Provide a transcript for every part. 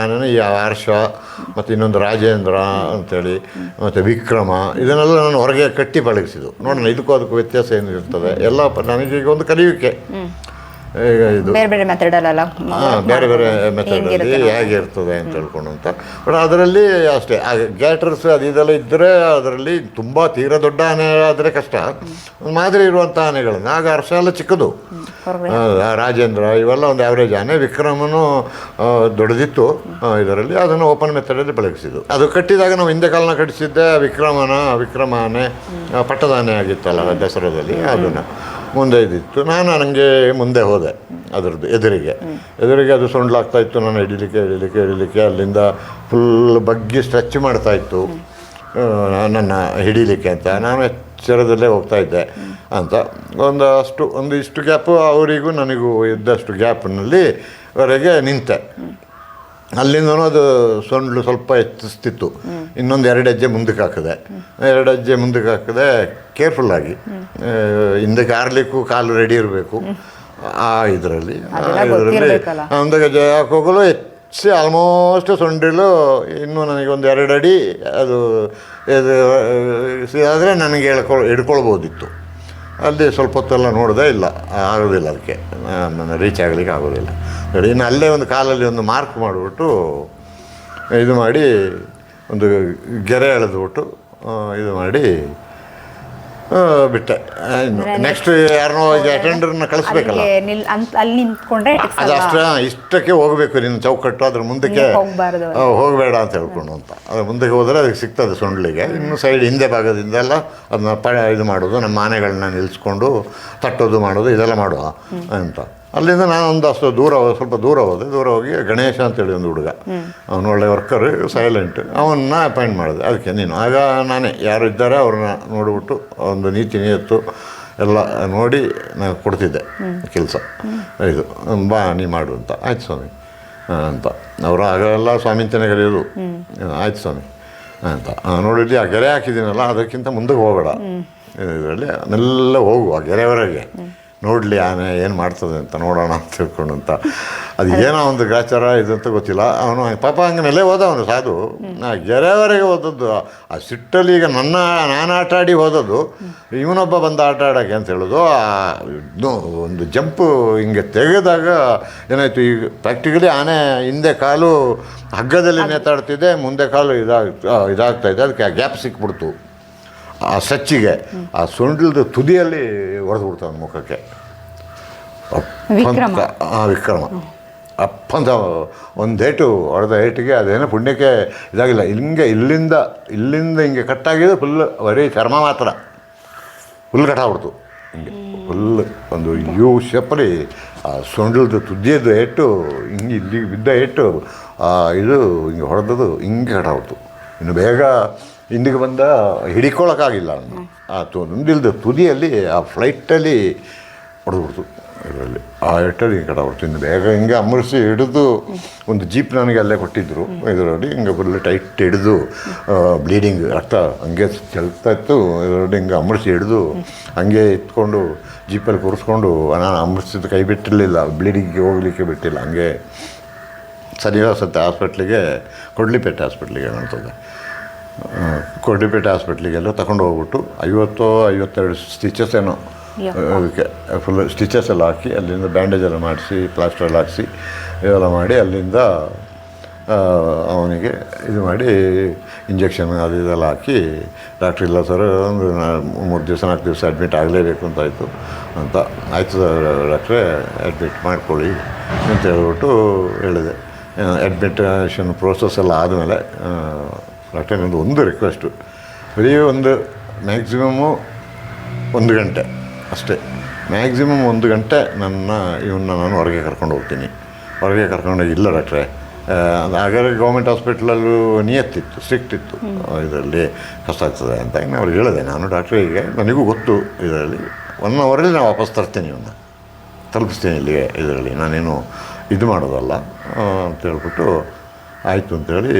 ಆನೆನ ಈ ಹರ್ಷ ಮತ್ತು ಇನ್ನೊಂದು ರಾಜೇಂದ್ರ ಅಂಥೇಳಿ ಮತ್ತು ವಿಕ್ರಮ, ಇದನ್ನೆಲ್ಲ ನಾನು ಹೊರಗೆ ಕಟ್ಟಿ ಪಳಗಿಸಿದ್ದು ನೋಡೋಣ, ಇದಕ್ಕೂ ಅದಕ್ಕೂ ವ್ಯತ್ಯಾಸ ಏನು ಇರ್ತದೆ ಎಲ್ಲ ನನಗೀಗ ಒಂದು ಕಲಿಯುವಿಕೆ. ಇದು. ಬೇರೆ ಬೇರೆ ಮೆಥಡಲ್ಲ ಅಲ್ಲ ಬೇರೆ ಬೇರೆ ಮೆಥಡಲ್ಲಿ ಹೇಗೆ ಇರ್ತದೆ ಅಂತ ಹೇಳ್ಕೊಂಡು ಅಂತ. ಬಟ್ ಅದರಲ್ಲಿ ಅಷ್ಟೇ ಗ್ಯಾಟ್ರಸ್ ಅದು ಇದೆಲ್ಲ ಇದ್ದರೆ ಅದರಲ್ಲಿ ತುಂಬ ತೀರಾ ದೊಡ್ಡ ಆನೆ ಆದರೆ ಕಷ್ಟ. ಒಂದು ಮಾದರಿ ಇರುವಂಥ ಆನೆಗಳನ್ನು. ಆಗ ಹರ್ಷ ಎಲ್ಲ ಚಿಕ್ಕದು. ರಾಜೇಂದ್ರ ಇವೆಲ್ಲ ಒಂದು ಆವ್ರೇಜ್ ಆನೆ. ವಿಕ್ರಮನು ದೊಡ್ಡದಿತ್ತು. ಇದರಲ್ಲಿ ಅದನ್ನು ಓಪನ್ ಮೆಥಡಲ್ಲಿ ಬೆಳಗಿಸಿದ್ದು. ಅದು ಕಟ್ಟಿದಾಗ ನಾವು ಹಿಂದೆ ಕಾಲನ ಕಟ್ಟಿಸಿದ್ದೆ ವಿಕ್ರಮನ ವಿಕ್ರಮ ಆನೆ ಪಟ್ಟದ ಆನೆ ಆಗಿತ್ತಲ್ಲ ದಸರಾದಲ್ಲಿ ಅದನ್ನು. ಮುಂದೆ ಇದ್ದಿತ್ತು. ನಾನು ನನಗೆ ಮುಂದೆ ಹೋದೆ ಅದರದ್ದು ಎದುರಿಗೆ. ಎದುರಿಗೆ ಅದು ಸೊಂಡ್ಲಾಗ್ತಾ ಇತ್ತು, ನಾನು ಹಿಡಿಲಿಕ್ಕೆ ಹಿಡಿಲಿಕ್ಕೆ ಹಿಡಿಲಿಕ್ಕೆ. ಅಲ್ಲಿಂದ ಫುಲ್ ಬಗ್ಗಿ ಸ್ಟ್ರೆಚ್ ಮಾಡ್ತಾ ಇತ್ತು. ನನ್ನ ಹಿಡಿಲಿಕ್ಕೆ ಅಂತ. ನಾನು ಎಚ್ಚರದಲ್ಲೇ ಹೋಗ್ತಾ ಇದ್ದೆ ಅಂತ. ಒಂದಷ್ಟು ಒಂದು ಇಷ್ಟು ಗ್ಯಾಪು ಅವರಿಗೂ, ನನಗೂ ಇದ್ದಷ್ಟು ಗ್ಯಾಪ್ನಲ್ಲಿ ವರೆಗೆ ನಿಂತೆ. ಅಲ್ಲಿಂದನೂ ಅದು ಸೊಂಡ್ಲು ಸ್ವಲ್ಪ ಹೆಚ್ಚಿಸ್ತಿತ್ತು ಇನ್ನೊಂದು ಎರಡು ಹೆಜ್ಜೆ ಮುಂದಕ್ಕೆ ಹಾಕಿದೆ. ಎರಡು ಹೆಜ್ಜೆ ಮುಂದಕ್ಕೆ ಹಾಕಿದೆ ಕೇರ್ಫುಲ್ಲಾಗಿ ಹಿಂದಕ್ಕೆ ಆರ್ಲಿಕ್ಕೂ ಕಾಲು ರೆಡಿ ಇರಬೇಕು. ಆ ಇದರಲ್ಲಿ. ಒಂದು ಗಜ ಹಾಕೋಗಲು ಹೋಗಲು ಹೆಚ್ಚು ಆಲ್ಮೋಸ್ಟ್ ಸೊಂಡಿಲು ಇನ್ನೂ ನನಗೆ ಒಂದು ಎರಡು ಅಡಿ ಅದು ಇದು ಆದರೆ ನನಗೆ ಹೇಳ್ಕೊ ಹಿಡ್ಕೊಳ್ಬೋದಿತ್ತು. ಅಲ್ಲಿ ಸ್ವಲ್ಪ ಹೊತ್ತೆಲ್ಲ ನೋಡಿದೆ, ಇಲ್ಲ, ಆಗೋದಿಲ್ಲ ಅದಕ್ಕೆ. ನನ್ನ ರೀಚ್ ಆಗಲಿಕ್ಕೆ ಆಗೋದಿಲ್ಲ. ನೋಡಿ ಇನ್ನು ಅಲ್ಲೇ ಒಂದು ಕಾಲಲ್ಲಿ ಒಂದು ಮಾರ್ಕ್ ಮಾಡಿಬಿಟ್ಟು, ಇದು ಮಾಡಿ ಒಂದು ಗೆರೆ ಎಳೆದ್ಬಿಟ್ಟು ಇದು ಮಾಡಿ ಬಿಟ್ಟೆ. ನೆಕ್ಸ್ಟ್ ಯಾರನ್ನೋ ಅಟೆಂಡರ್ನ ಕಳಿಸ್ಬೇಕಲ್ಲ. ಅಲ್ಲಿಗೆ ನಿಲ್ ಅಂತ ಅಲ್ಲಿ ನಿಂತ್ಕೊಂಡ್ರೆ ಅದು. ಅಷ್ಟ ಇಷ್ಟಕ್ಕೆ ಹೋಗಬೇಕು ನಿನ್ನ ಚೌಕಟ್ಟು ಅದ್ರ ಮುಂದಕ್ಕೆ ನೀವು ಹೋಗ್ಬಾರ್ದು. ಆ, ಹೋಗಬೇಡ ಅಂತ ಹೇಳ್ಕೊಂಡು ಅಂತ. ಅದ್ರ ಮುಂದಕ್ಕೆ ಹೋದರೆ ಅದಕ್ಕೆ ಸಿಗ್ತದೆ ಸೊಂಡ್ಲಿಗೆ. ಇನ್ನು ಸೈಡ್ ಹಿಂದೆ ಭಾಗದಿಂದೆಲ್ಲ ಅದನ್ನ ಪ ಇದು ಮಾಡೋದು ನಮ್ಮ ಆನೆಗಳನ್ನ ನಿಲ್ಲಿಸ್ಕೊಂಡು ತಟ್ಟೋದು ಮಾಡೋದು ಇದೆಲ್ಲ ಮಾಡುವ ಅಂತ. ಅಲ್ಲಿಂದ ನಾನು ಒಂದು ಅಷ್ಟು ದೂರ ಸ್ವಲ್ಪ ದೂರ ಹೋದೆ. ದೂರ ಹೋಗಿ ಗಣೇಶ ಅಂತೇಳಿ ಒಂದು ಹುಡುಗ. ಅವನು ಒಳ್ಳೆ ವರ್ಕರ್ ಸೈಲೆಂಟ್ ಅವನ್ನ ಅಪಾಯಿಂಟ್ ಮಾಡಿದೆ. ಅದಕ್ಕೆ ನೀನು ಆಗ ನಾನೇ. ಯಾರು ಇದ್ದಾರೆ ಅವ್ರನ್ನ ನೋಡಿಬಿಟ್ಟು ಒಂದು ನೀತಿ ನಿಯತ್ತು ಎಲ್ಲ ನೋಡಿ ನಾನು ಕೊಡ್ತಿದ್ದೆ ಕೆಲಸ. ಇದು ಬಾ ನೀ ಮಾಡು ಅಂತ. ಆಯ್ತು ಸ್ವಾಮಿ ಅಂತ. ಅವರು ಆಗೆಲ್ಲ ಸ್ವಾಮಿ ಅಂತಲೇ ಕರೆಯೋದು ಆಯ್ತು ಸ್ವಾಮಿ ಅಂತ. ನೋಡಿದ್ವಿ ಆ ಗೆರೆ ಹಾಕಿದ್ದೀನಲ್ಲ ಅದಕ್ಕಿಂತ ಮುಂದಕ್ಕೆ ಹೋಗಬೇಡ. ಇದರಲ್ಲಿ ಮೆಲ್ಲ ಹೋಗುವ ಆ ಗೆರೆವರೆಗೆ ನೋಡಲಿ ಆನೆ ಏನು ಮಾಡ್ತದೆ ಅಂತ ನೋಡೋಣ ಅಂತ ತಿಳ್ಕೊಂಡು ಅಂತ. ಅದು ಏನೋ ಒಂದು ಗ್ರಾಚಾರ ಇದು ಅಂತ ಗೊತ್ತಿಲ್ಲ. ಅವನು ಪಾಪ ಹಂಗೆ ನೆಲೆ ಹೋದ ಅವನು ಸಾಧು. ನಾ ಗೆರೆವರೆಗೆ ಹೋದದ್ದು ಆ ಸಿಟ್ಟಲ್ಲಿ ಈಗ ನನ್ನ ನಾನು ಆಟ ಆಡಿ ಹೋದದ್ದು ಇವನೊಬ್ಬ ಬಂದ ಆಟ ಆಡೋಕೆ ಅಂತ ಹೇಳೋದು ಆ ಒಂದು ಜಂಪು ಹಿಂಗೆ ತೆಗೆದಾಗ ಏನಾಯಿತು ಈಗ ಪ್ರಾಕ್ಟಿಕಲಿ ಆನೆ ಹಿಂದೆ ಕಾಲು ಹಗ್ಗದಲ್ಲಿ ನೇತಾಡ್ತಿದೆ ಮುಂದೆ ಕಾಲು ಇದಾಗ ಇದಾಗ್ತಾ ಇದೆ ಅದಕ್ಕೆ ಗ್ಯಾಪ್ ಸಿಕ್ಬಿಡ್ತು. ಆ ಸಚ್ಚಿಗೆ ಆ ಸೊಂಡಿಲ್ದ ತುದಿಯಲ್ಲಿ ಹೊಡೆದು ಬಿಡ್ತಾನೆ ಮುಖಕ್ಕೆ. ವಿಕ್ರಮ. ಆ ವಿಕ್ರಮ. ಅಪ್ಪಂತ ಒಂದು ಏಟು ಹೊಡೆದ ಏಟಿಗೆ ಅದೇನೋ ಪುಣ್ಯಕ್ಕೆ ಇದಾಗಿಲ್ಲ. ಹಿಂಗೆ ಇಲ್ಲಿಂದ ಇಲ್ಲಿಂದ ಹಿಂಗೆ ಕಟ್ಟಾಗಿದೆ ಫುಲ್ ಬರೀ ಚರ್ಮ ಮಾತ್ರ. ಫುಲ್ ಕಟ್ಟಾಗ್ಬಿಡ್ತು ಹಿಂಗೆ ಫುಲ್ ಒಂದು ಯೂ ಶೆಪ್ಪಲಿ ಆ ಸೊಂಡಿಲ್ದು ತುದಿಯದ್ದು ಏಟು ಹಿಂಗೆ ಇಲ್ಲಿಗೆ ಬಿದ್ದ ಏಟು ಆ ಇದು ಹಿಂಗೆ ಹೊಡೆದದು ಹಿಂಗೆ ಕಟ್ಟಾಗ್ಬಿಡ್ತು ಇನ್ನು ಬೇಗ ಹಿಂದಿಗೆ ಬಂದ ಹಿಡಿಕೊಳ್ಳೋಕ್ಕಾಗಿಲ್ಲ ಅವನು ಆ ತುಂದಿಲ್ದ ತುದಿಯಲ್ಲಿ ಆ ಫ್ಲೈಟಲ್ಲಿ ಹೊಡೆದ್ಬಿಡ್ತು ಇದರಲ್ಲಿ. ಆ ಎಟ್ಟಲ್ಲಿ ಹಿಂಗೆ ಕಡೆ ಇನ್ನು ಬೇಗ ಹಿಂಗೆ ಅಮರಿಸಿ ಹಿಡಿದು ಒಂದು ಜೀಪ್ ನನಗೆ ಅಲ್ಲೇ ಕೊಟ್ಟಿದ್ದರು ಇದರಲ್ಲಿ ಹಿಂಗೆ ಫುಲ್ ಟೈಟ್ ಹಿಡಿದು ಬ್ಲೀಡಿಂಗ್ ರಕ್ತ ಹಂಗೆ ಚೆಲ್ತಾ ಇತ್ತು. ಇದರಲ್ಲಿ ಹಿಂಗೆ ಅಮರಿಸಿ ಹಿಡಿದು ಹಂಗೆ ಇತ್ಕೊಂಡು ಜೀಪಲ್ಲಿ ಕೂರಿಸ್ಕೊಂಡು ನಾನು ಅಮರಿಸಿದ ಕೈ ಬಿಟ್ಟಿರಲಿಲ್ಲ. ಬ್ಲೀಡಿಂಗ್ಗೆ ಹೋಗ್ಲಿಕ್ಕೆ ಬಿಟ್ಟಿಲ್ಲ. ಹಂಗೆ ಸನ್ನಿವಾಸತ್ತೆ ಹಾಸ್ಪಿಟ್ಲಿಗೆ ಕೊಡ್ಲಿಪೇಟೆ ಹಾಸ್ಪಿಟ್ಲಿಗೆ ಕಾಣ್ತದೆ ಆ, ಕೊಡ್ಲಿಪೇಟೆ ಹಾಸ್ಪಿಟ್ಲಿಗೆಲ್ಲ ತಗೊಂಡು ಹೋಗ್ಬಿಟ್ಟು ಐವತ್ತು ಐವತ್ತೆರಡು ಸ್ಟಿಚಸ್ ಏನೋ ಅದಕ್ಕೆ ಫುಲ್ ಸ್ಟಿಚಸ್ ಎಲ್ಲ ಹಾಕಿ ಅಲ್ಲಿಂದ ಬ್ಯಾಂಡೇಜ್ ಎಲ್ಲ ಮಾಡಿಸಿ ಪ್ಲಾಸ್ಟರ್ ಎಲ್ಲ ಹಾಕಿಸಿ ಇವೆಲ್ಲ ಮಾಡಿ ಅಲ್ಲಿಂದ ಅವನಿಗೆ ಇದು ಮಾಡಿ ಇಂಜೆಕ್ಷನ್ ಅದು ಇದೆಲ್ಲ ಹಾಕಿ ಡಾಕ್ಟ್ರ್ ಇಲ್ಲ ಸರ್ ಒಂದು ಮೂರು ದಿವಸ ನಾಲ್ಕು ದಿವಸ ಅಡ್ಮಿಟ್ ಆಗಲೇಬೇಕು ಅಂತ ಆಯಿತು. ಅಂತ ಆಯಿತು ಸರ್ ಡಾಕ್ಟ್ರೇ ಅಡ್ಮಿಟ್ ಮಾಡ್ಕೊಳ್ಳಿ ಅಂತ ಹೇಳ್ಬಿಟ್ಟು ಹೇಳಿದೆ. ಅಡ್ಮಿಟೇಷನ್ ಪ್ರೋಸೆಸ್ ಎಲ್ಲ ಆದಮೇಲೆ ಡಾಕ್ಟ್ರೇ ನಂದು ಒಂದು ರಿಕ್ವೆಸ್ಟು ಬರೀ ಒಂದು ಮ್ಯಾಕ್ಸಿಮಮ್ಮು ಒಂದು ಗಂಟೆ ಅಷ್ಟೇ. ಮ್ಯಾಕ್ಸಿಮಮ್ ಒಂದು ಗಂಟೆ ನನ್ನ ಇವನ್ನ ನಾನು ಹೊರಗೆ ಕರ್ಕೊಂಡು ಹೋಗ್ತೀನಿ. ಹೊರಗೆ ಕರ್ಕೊಂಡೋಗಿ ಇಲ್ಲ ಡಾಕ್ಟ್ರೆ ಹಾಗಾದ್ರೆ ಗೌರ್ಮೆಂಟ್ ಹಾಸ್ಪಿಟ್ಲಲ್ಲೂ ನಿಯತ್ತಿತ್ತು ಸ್ಟ್ರಿಕ್ಟ್ ಇತ್ತು ಇದರಲ್ಲಿ ಕಷ್ಟ ಆಗ್ತದೆ ಅಂತ ಇನ್ನು ಅವ್ರಿಗೆ ಹೇಳಿದೆ. ನಾನು ಡಾಕ್ಟ್ರಿಗೆ ನನಗೂ ಗೊತ್ತು ಇದರಲ್ಲಿ. ಒನ್ ಅವರಲ್ಲಿ ನಾನು ವಾಪಸ್ ತರ್ತೀನಿ ಇವನ್ನ. ತಲುಪಿಸ್ತೀನಿ ಇಲ್ಲಿಗೆ ಇದರಲ್ಲಿ. ನಾನೇನು ಇದು ಮಾಡೋದಲ್ಲ ಅಂತ ಹೇಳ್ಬಿಟ್ಟು ಆಯಿತು ಅಂತೇಳಿ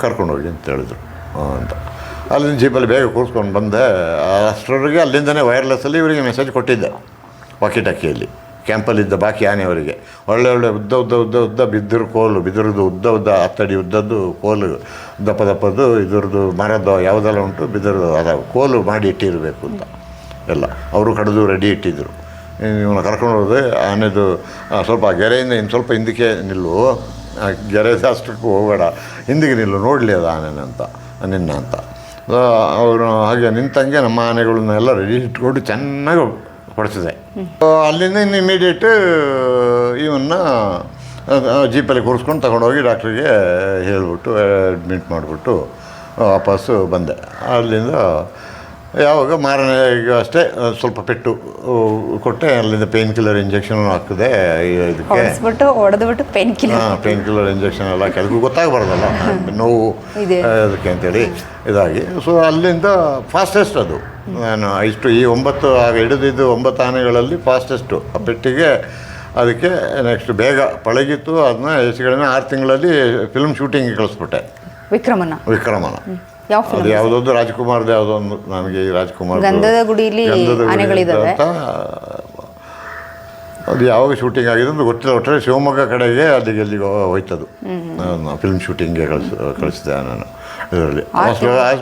ಕರ್ಕೊಂಡೋಗಿ ಅಂತ ಹೇಳಿದರು. ಅಂತ. ಅಲ್ಲಿಂದ ಜೀಪಲ್ಲಿ ಬೇಗ ಕೂರಿಸ್ಕೊಂಡು ಬಂದೆ. ಅಷ್ಟರವರೆಗೆ ಅಲ್ಲಿಂದನೇ ವೈರ್ಲೆಸ್ಸಲ್ಲಿ ಇವರಿಗೆ ಮೆಸೇಜ್ ಕೊಟ್ಟಿದ್ದೆ ವಾಕಿ ಟಾಕಿಯಲ್ಲಿ ಕ್ಯಾಂಪಲ್ಲಿದ್ದ ಬಾಕಿ ಆನೆಯವರಿಗೆ. ಒಳ್ಳೆ ಒಳ್ಳೆ ಉದ್ದ ಉದ್ದ ಉದ್ದ ಉದ್ದ ಬಿದ್ದಿರು ಕೋಲು ಬಿದಿರದು ಉದ್ದ ಉದ್ದ ಹತ್ತಡಿ ಉದ್ದದ್ದು ಕೋಲು, ದಪ್ಪ ದಪ್ಪದ್ದು ಇದರದ್ದು ಮರದ್ದು ಯಾವುದೆಲ್ಲ ಉಂಟು ಬಿದಿರು ಅದ ಕೋಲು ಮಾಡಿ ಇಟ್ಟಿರಬೇಕು ಅಂತ. ಎಲ್ಲ. ಅವರು ಕಡಿದು ರೆಡಿ ಇಟ್ಟಿದ್ದರು ಇವನ್ನ ಕರ್ಕೊಂಡು ಹೋದೆ ಆನೆದು ಸ್ವಲ್ಪ ಗೆರೆಯಿಂದ ಇನ್ನು ಸ್ವಲ್ಪ ಹಿಂದಕ್ಕೆ ನಿಲ್ಲು. ಆ ಗೆರೆ ಅಷ್ಟಕ್ಕೂ ಹೋಗಬೇಡ. ಹಿಂದಿಗೆ ನಿಲ್ಲು, ನೋಡಲಿ ಅದು ಆನೆನ ಅಂತ, ನಿನ್ನ ಅಂತ. ಅವರು ಹಾಗೆ ನಿಂತಂಗೆ ನಮ್ಮ ಆನೆಗಳನ್ನೆಲ್ಲ ರೆಡಿ ಇಟ್ಕೊಂಡು ಚೆನ್ನಾಗಿ ಹೊಡೆಸಿದೆ. ಅಲ್ಲಿಂದ ಇನ್ನು ಇಮಿಡಿಯೇಟ್ ಇವನ್ನ ಜೀಪಲ್ಲಿ ಕೂರಿಸ್ಕೊಂಡು ತಗೊಂಡೋಗಿ ಡಾಕ್ಟ್ರಿಗೆ ಹೇಳಿಬಿಟ್ಟು ಅಡ್ಮಿಟ್ ಮಾಡಿಬಿಟ್ಟು ವಾಪಸ್ಸು ಬಂದೆ. ಅಲ್ಲಿಂದ ಯಾವಾಗ ಮಾರನೇ ಅಷ್ಟೇ ಸ್ವಲ್ಪ ಪೆಟ್ಟು ಕೊಟ್ಟೆ ಅಲ್ಲಿಂದ ಪೇನ್ ಕಿಲ್ಲರ್ ಇಂಜೆಕ್ಷನ್ ಹಾಕಿದೆ ಇದಕ್ಕೆ. ಹೊಡೆದ್ಬಿಟ್ಟು ಪೇನ್ ಕಿಲ್ಲರ್ ಹಾಂ ಪೇನ್ ಕಿಲ್ಲರ್ ಇಂಜೆಕ್ಷನ್ ಎಲ್ಲ ಕೆಲವು ಗೊತ್ತಾಗಬಾರ್ದಲ್ಲ ನೋವು ಅದಕ್ಕೆ ಅಂತೇಳಿ ಇದಾಗಿ. ಸೊ ಅಲ್ಲಿಂದ ಫಾಸ್ಟೆಸ್ಟ್ ಅದು. ನಾನು ಇಷ್ಟು ಈ ಒಂಬತ್ತು ಆಗ ಹಿಡಿದಿದ್ದು ಒಂಬತ್ತು ಆನೆಗಳಲ್ಲಿ ಫಾಸ್ಟೆಸ್ಟು ಆ ಪೆಟ್ಟಿಗೆ ಅದಕ್ಕೆ ನೆಕ್ಸ್ಟ್ ಬೇಗ ಪಳಗಿತ್ತು ಅದನ್ನ ಹೆಚ್ಚು ಕಡಿಮೆ ಆರು ತಿಂಗಳಲ್ಲಿ ಫಿಲ್ಮ್ ಶೂಟಿಂಗ್ ಕಳಿಸ್ಬಿಟ್ಟೆ. ವಿಕ್ರಮನ. ವಿಕ್ರಮನ. ಯಾವ ಅದು ಯಾವುದೊಂದು ರಾಜ್ಕುಮಾರ್ದು ಯಾವುದೋ ಒಂದು ನಮಗೆ ಈ ರಾಜ್ಕುಮಾರ್ ಗಂಧದ ಗುಡಿಲಿ ಆನೆಗಳಿದಾವೆ. ಅದು ಯಾವಾಗ ಶೂಟಿಂಗ್ ಆಗಿದೆ ಅಂತ ಗೊತ್ತಿಲ್ಲ. ಒಟ್ಟರೆ ಶಿವಮೊಗ್ಗ ಕಡೆಗೆ ಅಲ್ಲಿಗೆ ಎಲ್ಲಿಗೆ ಹೋಯ್ತದು. ಫಿಲ್ಮ್ ಶೂಟಿಂಗ್ಗೆ ಕಳಿಸ್ ಕಳಿಸಿದೆ ನಾನು. ಇದರಲ್ಲಿ.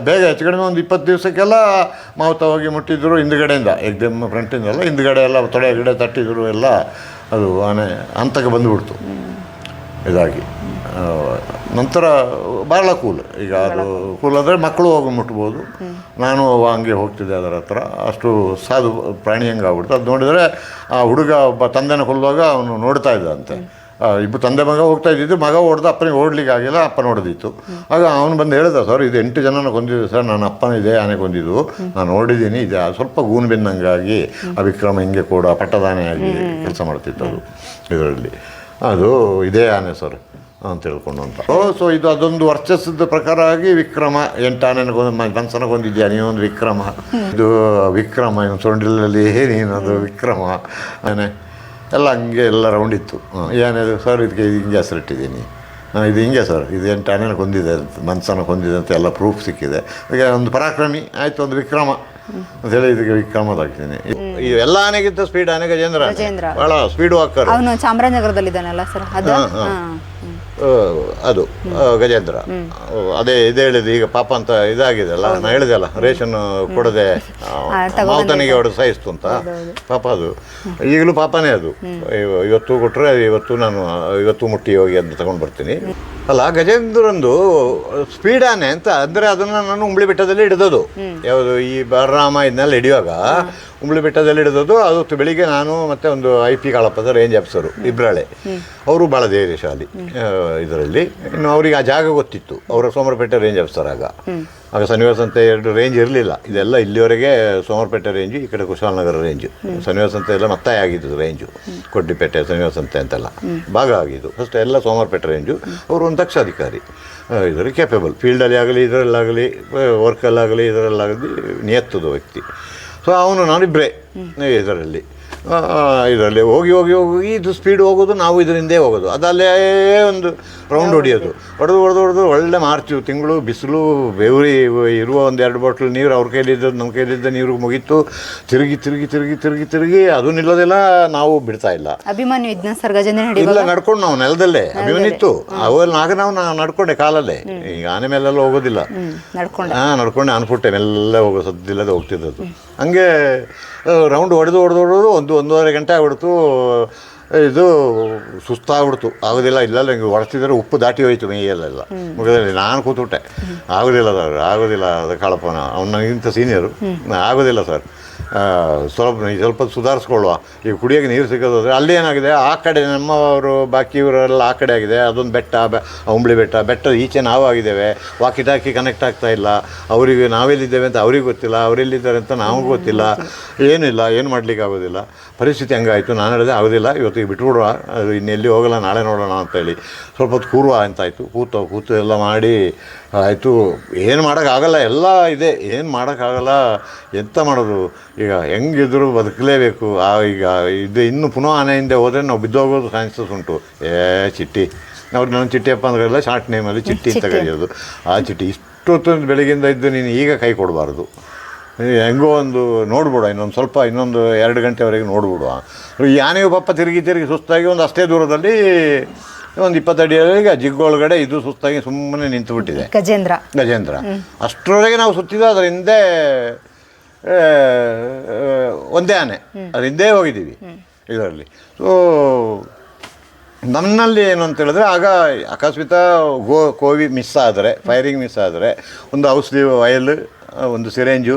ಬೇಗ ಹೆಚ್ಚು ಕಡಿಮೆ ಒಂದು ಇಪ್ಪತ್ತು ದಿವಸಕ್ಕೆಲ್ಲ ಮಾವುತ ಹೋಗಿ ಮುಟ್ಟಿದ್ರು ಹಿಂದ್ಗಡೆಯಿಂದ. ಎಕ್ದಮ್ ಫ್ರಂಟಿಂದಲ್ಲ ಹಿಂದ್ಗಡೆ ಎಲ್ಲ ತೊಡೆ ಗಿಡ ತಟ್ಟಿದ್ರು ಎಲ್ಲ ಅದು ಆನೆ ಹಂತಕ್ಕೆ ಬಂದುಬಿಡ್ತು. ಇದಾಗಿ. ಆ, ನಂತರ ಭಾಳ ಕೂಲ್. ಈಗ ಅದು ಕೂಲ್. ಅಂದರೆ ಮಕ್ಕಳು ಹೋಗಿ ಮುಟ್ಬೋದು. ನಾನು ಹಂಗೆ ಹೋಗ್ತಿದ್ದೆ ಅದರ ಹತ್ರ. ಅಷ್ಟು ಸಾಧು ಪ್ರಾಣಿ ಹಂಗೆ ಆಗ್ಬಿಡ್ತು. ಅದು ನೋಡಿದರೆ ಆ ಹುಡುಗ ಒಬ್ಬ ತಂದೆನ ಕೊಲ್ಲುವಾಗ ಅವನು ನೋಡ್ತಾ ಇದ್ದಂತೆ. ಇಬ್ಬ ಇಬ್ಬರು ತಂದೆ ಮಗ ಹೋಗ್ತಾ ಇದ್ದಿದ್ದು ಮಗ ಹೊಡೆದ ಅಪ್ಪನಿಗೆ ಓಡ್ಲಿಕ್ಕೆ ಆಗಿಲ್ಲ ಅಪ್ಪ ನೋಡಿದಿತ್ತು. ಆಗ ಅವನು ಬಂದು ಹೇಳಿದ ಸರ್ ಇದು ಎಂಟು ಜನನ ಕೊಂದಿದ್ದು ಸರ್ ನನ್ನ ಅಪ್ಪನ ಇದೆ ಆನೆ ಕೊಂದಿದ್ದು. ನಾನು ನೋಡಿದ್ದೀನಿ ಇದೆ ಸ್ವಲ್ಪ ಗೂನು ಬೆನ್ನಂಗಾಗಿ ಆ ವಿಕ್ರಮ ಹಿಂಗೆ ಕೂಡ ಪಟ್ಟದಾನೆಯಾಗಿ ಕೆಲಸ ಮಾಡ್ತಿತ್ತು ಅದು. ಇದರಲ್ಲಿ. ಅದು ಇದೇ ಆನೆ ಸರ್. ಅಂತ ಹೇಳ್ಕೊಂಡು ಅಂತ. ಸೊ ಇದು ಅದೊಂದು ವರ್ಚಸ್ಸದ ಪ್ರಕಾರ ಆಗಿ ವಿಕ್ರಮ ಎಂಟು ಹೊಂದಿದ್ಯಾ? ಮನ್ಸನಗೊಂದಿದ್ಯಾ ಒಂದು ವಿಕ್ರಮ. ಇದು ವಿಕ್ರಮ ಇವನು ಸೊಂಡಿಲಲ್ಲಿ ಏನೇನದು ವಿಕ್ರಮ. ಆನೆ ಎಲ್ಲ ಹಂಗೆ ಎಲ್ಲ ರೌಂಡ್ ಇತ್ತು. ಏನದು ಸರ್ ಇದಕ್ಕೆ ಇದು ಹಿಂಗೆ ಹೆಸರಿಟ್ಟಿದ್ದೀನಿ. ಹಾಂ ಇದು ಹಿಂಗೆ ಸರ್ ಇದು ಎಂಟು ಹೊಂದಿದೆ ಅಂತ ಮನ್ಸನ ಹೊಂದಿದೆ ಅಂತ ಎಲ್ಲ ಪ್ರೂಫ್ ಸಿಕ್ಕಿದೆ. ಈಗ ಒಂದು ಪರಾಕ್ರಮಿ ಆಯಿತು ಒಂದು ವಿಕ್ರಮ. ಅಂತ ಹೇಳಿ ಇದಕ್ಕೆ ವಿಕ್ರಮದಾಗ್ತೀನಿ ಎಲ್ಲ ಆನೆಗಿಂತ ಸ್ಪೀಡ್ ಆನೆ ಗಜೇಂದ್ರ ಬಹಳ ಸ್ಪೀಡ್ ವಾಕರ್ ಅವನು ಚಾಮರಾಜನಗರದಲ್ಲಿದ್ದಾನಲ್ಲ ಸರ್ ಅದು? ಅದು ಗಜೇಂದ್ರ. ಅದೇ ಇದು ಹೇಳಿದ್ದು ಈಗ ಪಾಪ ಅಂತ ಇದಾಗಿದೆ ಅಲ್ಲ ನಾ ಹೇಳಿದೆ ಅಲ್ಲ ರೇಷನ್ ಕೊಡದೆ ಮಾತನಿಗೆ ಮಾವುತನಿಗೆ ಹೊಡೆದು ಸಾಯಿಸ್ತು ಅಂತ. ಪಾಪ ಅದು. ಈಗಲೂ ಪಾಪನೇ ಅದು. ಇವತ್ತು ಕೊಟ್ಟರೆ ಇವತ್ತು ನಾನು ಇವತ್ತು ಮುಟ್ಟಿ ಹೋಗಿ ಅಂತ ತಗೊಂಡು ಬರ್ತೀನಿ ಅಲ್ಲ ಗಜೇಂದ್ರಂದು ಸ್ಪೀಡಾನೆ ಅಂತ ಅಂದರೆ ಅದನ್ನ ನಾನು ಉಂಬ್ಳಿ ಬೆಟ್ಟದಲ್ಲಿ ಹಿಡಿದದು ಯಾವುದು ಈ ಬಲರಾಮ ಇದನ್ನೆಲ್ಲ ಹಿಡಿಯುವಾಗ ಉಂಬ್ಳಿ ಬೆಟ್ಟದಲ್ಲಿ ಹಿಡಿದದು ಅದು ಬೆಳಿಗ್ಗೆ ನಾನು ಮತ್ತೆ ಒಂದು ಐ ಪಿ ಕಾಳಪ್ಪದ ರೇಂಜ್ ಆಫೀಸರು ಇಬ್ರಾಳೆ. ಅವರು ಭಾಳ ಧೈರ್ಯಶಾಲಿ ಇದರಲ್ಲಿ. ಇನ್ನು ಅವರಿಗೆ ಆ ಜಾಗ ಗೊತ್ತಿತ್ತು ಅವರ ಸೋಮರಪೇಟೆ ರೇಂಜ್ ಆಫೀಸರ್ ಆಗ. ಆಗ ಸನ್ನಿವಾಸ ಅಂತ ಎರಡು ರೇಂಜ್ ಇರಲಿಲ್ಲ. ಇದೆಲ್ಲ ಇಲ್ಲಿವರೆಗೆ ಸೋಮರಪೇಟೆ ರೇಂಜು ಈ ಕಡೆ ಕುಶಾಲನಗರ ರೇಂಜು ಸನ್ನಿವಾಸ ಅಂತ ಎಲ್ಲ ಮತ್ತೆ ಆಗಿದ್ದು ರೇಂಜು ಕೊಡ್ಡಿಪೇಟೆ ಸನ್ನಿವಾಸ ಅಂತ ಅಂತೆಲ್ಲ. ಭಾಗ ಆಗಿದ್ದು. ಫಸ್ಟ್ ಎಲ್ಲ ಸೋಮರಪೇಟೆ ರೇಂಜು ಅವರು ಒಂದು ದಕ್ಷ ಅಧಿಕಾರಿ ಇದರಲ್ಲಿ ಕ್ಯಾಪೇಬಲ್ ಫೀಲ್ಡಲ್ಲಿ ಆಗಲಿ, ಇದರಲ್ಲಾಗಲಿ ವರ್ಕಲ್ಲಾಗಲಿ ಇದರಲ್ಲಾಗಲಿ ನಿಯತ್ತದ ವ್ಯಕ್ತಿ. ಸೊ ಅವನು ನಾನಿಬ್ಬರೇ ಇದರಲ್ಲಿ. ಇದರಲ್ಲಿ ಹೋಗಿ ಹೋಗಿ ಹೋಗಿ ಇದು ಸ್ಪೀಡ್ ಹೋಗೋದು ನಾವು ಇದರಿಂದೇ ಹೋಗೋದು. ಅದಲ್ಲೇ ಒಂದು ರೌಂಡ್ ಹೊಡಿಯೋದು. ಹೊಡೆದು ಹೊಡೆದು ಹೊಡೆದು ಒಳ್ಳೆ ಮಾರ್ಚು. ತಿಂಗಳು ಬಿಸಿಲು ಬೆವರಿ ಇರುವ ಒಂದು ಎರಡು ಬಾಟ್ಲ್ ನೀರು ಅವ್ರ ಕೈಲಿದ್ದದ್ದು ನಮ್ಮ ಕೈಲಿದ್ದ ನೀರು ಮುಗೀತು. ತಿರುಗಿ ತಿರುಗಿ ತಿರುಗಿ ತಿರುಗಿ ತಿರುಗಿ ಅದು ನಿಲ್ಲೋದಿಲ್ಲ ನಾವು ಬಿಡ್ತಾ ಇಲ್ಲ. ಅಭಿಮಾನಿ ಇಲ್ಲ ನಡ್ಕೊಂಡು ನಾವು ನೆಲದಲ್ಲೇ. ಅಭಿಮನಿತ್ತು ಅವೆಲ್ಲ ಆಗ ನಾವು ನಾ ನಡ್ಕೊಂಡೆ ಕಾಲಲ್ಲೇ. ಈಗ ಆನೆ ಮೇಲೆಲ್ಲ ಹೋಗೋದಿಲ್ಲ. ಹಾಂ ನಡ್ಕೊಂಡೆ ಅನ್ಪುಟ್ಟೆ ಮೆಲ್ಲ ಹೋಗೋ ಸದ್ದಿಲ್ಲದೆ ಹೋಗ್ತಿದ್ದದು ಹಂಗೆ ರೌಂಡ್ ಹೊಡೆದು ಹೊಡೆದು ಹೊಡೆದು ಒಂದು ಒಂದೂವರೆ ಗಂಟೆ ಆಗ್ಬಿಡ್ತು. ಇದು ಸುಸ್ತಾಗ್ಬಿಡ್ತು. ಆಗೋದಿಲ್ಲ, ಇಲ್ಲ ಹಿಂಗೆ ಹೊಡೆಸಿದ್ರೆ ಉಪ್ಪು ದಾಟಿ ಹೋಯ್ತು ಮೈಯಲ್ಲೆಲ್ಲ. ಮುಖದಲ್ಲಿ ನಾನು ಕೂತುಬಿಟ್ಟೆ. ಆಗೋದಿಲ್ಲ ಸರ್, ಆಗೋದಿಲ್ಲ, ಅದು ಕಾಳಪ್ಪನ, ಅವ್ನು ನನಗಿಂತ ಸೀನಿಯರು ಆಗೋದಿಲ್ಲ ಸರ್. ಸ್ವಲ್ಪ ಸ್ವಲ್ಪ ಸುಧಾರಿಸ್ಕೊಳ್ಳುವ. ಈಗ ಕುಡಿಯೋಕೆ ನೀರು ಸಿಗೋದಾದರೆ ಅಲ್ಲಿ ಏನಾಗಿದೆ? ಆ ಕಡೆ ನಮ್ಮವರು, ಬಾಕಿ ಇವರೆಲ್ಲ ಆ ಕಡೆ ಆಗಿದೆ. ಅದೊಂದು ಬೆಟ್ಟ ಹುಂಬಳಿ ಬೆಟ್ಟ. ಬೆಟ್ಟ ಈಚೆ ನಾವು ಆಗಿದ್ದೇವೆ. ವಾಕಿ ಟಾಕಿ ಕನೆಕ್ಟ್ ಆಗ್ತಾ ಇಲ್ಲ. ಅವರಿಗೆ ನಾವೆಲ್ಲಿದ್ದೇವೆ ಅಂತ ಅವ್ರಿಗೆ ಗೊತ್ತಿಲ್ಲ. ಅವರೆಲ್ಲಿದ್ದಾರೆ ಅಂತ ನಾವು ಗೊತ್ತಿಲ್ಲ. ಏನಿಲ್ಲ ಏನು ಮಾಡ್ಲಿಕ್ಕೆ ಆಗೋದಿಲ್ಲ. ಪರಿಸ್ಥಿತಿ ಹಂಗಾಯಿತು. ನಾನು ಹೇಳಿದೆ ಆಗೋದಿಲ್ಲ. ಇವತ್ತಿಗೆ ಬಿಟ್ಬಿಡುವ ಇನ್ನೆಲ್ಲಿ ಹೋಗಲ್ಲ, ನಾಳೆ ನೋಡೋಣ ಅಂತೇಳಿ ಸ್ವಲ್ಪ ಹೊತ್ತು ಕೂರುವ ಅಂತಾಯಿತು. ಕೂತು ಕೂತು ಎಲ್ಲ ಮಾಡಿ, ಆಯಿತು. ಏನು ಮಾಡೋಕ್ಕಾಗಲ್ಲ. ಎಲ್ಲ ಇದೆ. ಏನು ಮಾಡೋಕ್ಕಾಗಲ್ಲ. ಎಂತ ಮಾಡೋದು? ಈಗ ಹೆಂಗಿದ್ರು ಬದುಕಲೇಬೇಕು. ಆ ಈಗ ಇದು ಇನ್ನು ಪುನಃ ಆನೆಯಿಂದ ಹಿಂದೆ ಹೋದರೆ ನಾವು ಬಿದ್ದೋಗೋದು ಚಾನ್ಸಸ್ ಉಂಟು. ಏ ಚಿಟ್ಟಿ. ನಾವು ನನ್ನ ಚಿಟ್ಟಿಯಪ್ಪ ಅಂದ್ರೆಲ್ಲ ಶಾರ್ಟ್ ನೇಮಲ್ಲಿ ಚಿಟ್ಟಿ ಅಂತ ಕರೆಯೋದು. ಆ ಚಿಟ್ಟಿ ಇಷ್ಟೊತ್ತು ಬೆಳಗಿಂದ ಇದ್ದು ನೀನು ಈಗ ಕೈ ಕೊಡಬಾರ್ದು. ಹೆಂಗೋ ಒಂದು ನೋಡ್ಬಿಡು ಇನ್ನೊಂದು ಸ್ವಲ್ಪ ಇನ್ನೊಂದು ಎರಡು ಗಂಟೆವರೆಗೆ ನೋಡ್ಬಿಡುವ ಈ ಆನೆಯು ಪಪ್ಪ ತಿರುಗಿ ತಿರುಗಿ ಸುಸ್ತಾಗಿ ಒಂದು ಅಷ್ಟೇ ದೂರದಲ್ಲಿ ಒಂದು ಇಪ್ಪತ್ತಡಿಯವರೆಗೆ ಜಿಗ್ಗೊಳಗಡೆ ಇದು ಸುಸ್ತಾಗಿ ಸುಮ್ಮನೆ ನಿಂತು ಬಿಟ್ಟಿದೆ ಗಜೇಂದ್ರ. ಗಜೇಂದ್ರ. ಅಷ್ಟರೊಳಗೆ ನಾವು ಸುತ್ತಿದ ಅದರ ಹಿಂದೆ ಒಂದೇ ಆನೆ. ಅದು ಹಿಂದೆ ಹೋಗಿದ್ದೀವಿ ಇದರಲ್ಲಿ. ಸೊ ನನ್ನಲ್ಲಿ ಏನು ಅಂತ ಹೇಳಿದ್ರೆ ಆಗ ಆಕಸ್ಮಿತ ಗೋ ಕೋವಿ ಮಿಸ್ ಆದರೆ ಫೈರಿಂಗ್ ಮಿಸ್ ಆದರೆ ಒಂದು ಔಷಧಿ ವಯಲ್ ಒಂದು ಸಿರೇಂಜು